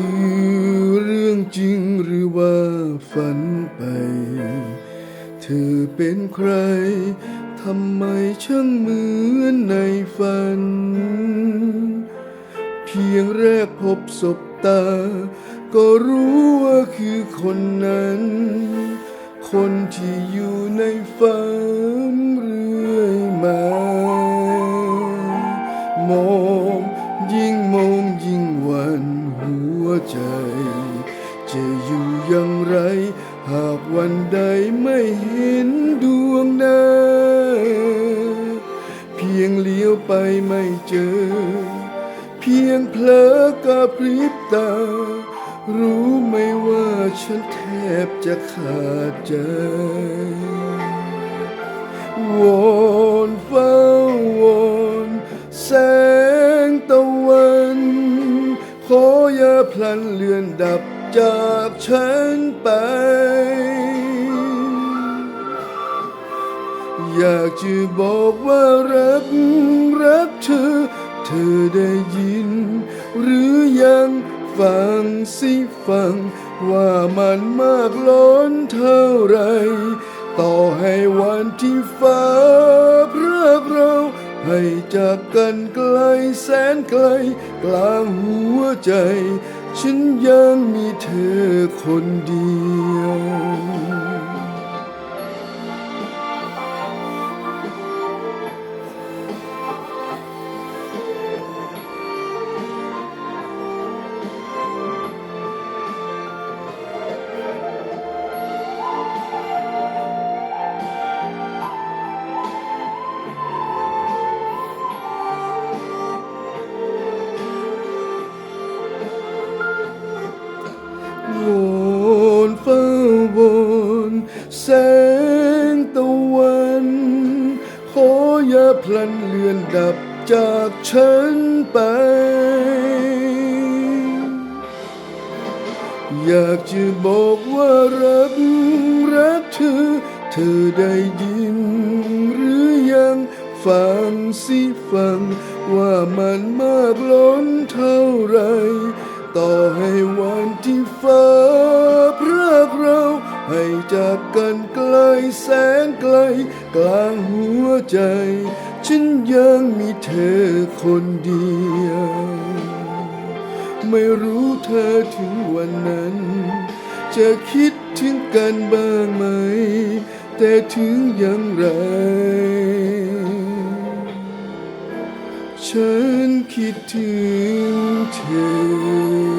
คือเรื่องจริงหรือว่าฝันไป เธอเป็นใคร ทำไมช่างเหมือนในฝัน เพียงแรกพบศบตา ก็รู้ว่าคือคนนั้น คนที่อยู่ในฝันเรื่อยมามองยิ่งมองยิ่งวัน ใจ จะอยู่อย่างไร หากวันใดไม่เห็นดวงหน้า เพียงเลี้ยวไปไม่เจอ เพียงเพลอกระพริบตา รู้ไหมว่าฉันแทบจะขาดใจวอนเฝ้าวอนแส ลันเลือนดับจากฉันไป อยากจะบอกว่ารักรักเธอ เธอได้ยิน หรือยังฟังสิฟัง ว่ามันมากล้นเท่าไร ต่อให้วันที่ฟ้าพรากเราให้จากกันไกลแสนไกล กลางหัวใจ ฉันยังมีเธอคนเดียว พลันเลือนดับจากฉันไป อยากจะบอกว่ารักรักเธอ เธอได้ยินหรือยังฟังสิฟัง ว่ามันมากล้นเท่าไร ต่อให้วันที่ฟ้าพรากเรา ให้จากกันไกลแสนไกล กลางหัวใจ ฉันยังมีเธอคนเดียว ไม่รู้เธอถึงวันนั้น จะคิดถึงกันบ้างไหม แต่ถึงอย่างไร ฉันคิดถึงเธอ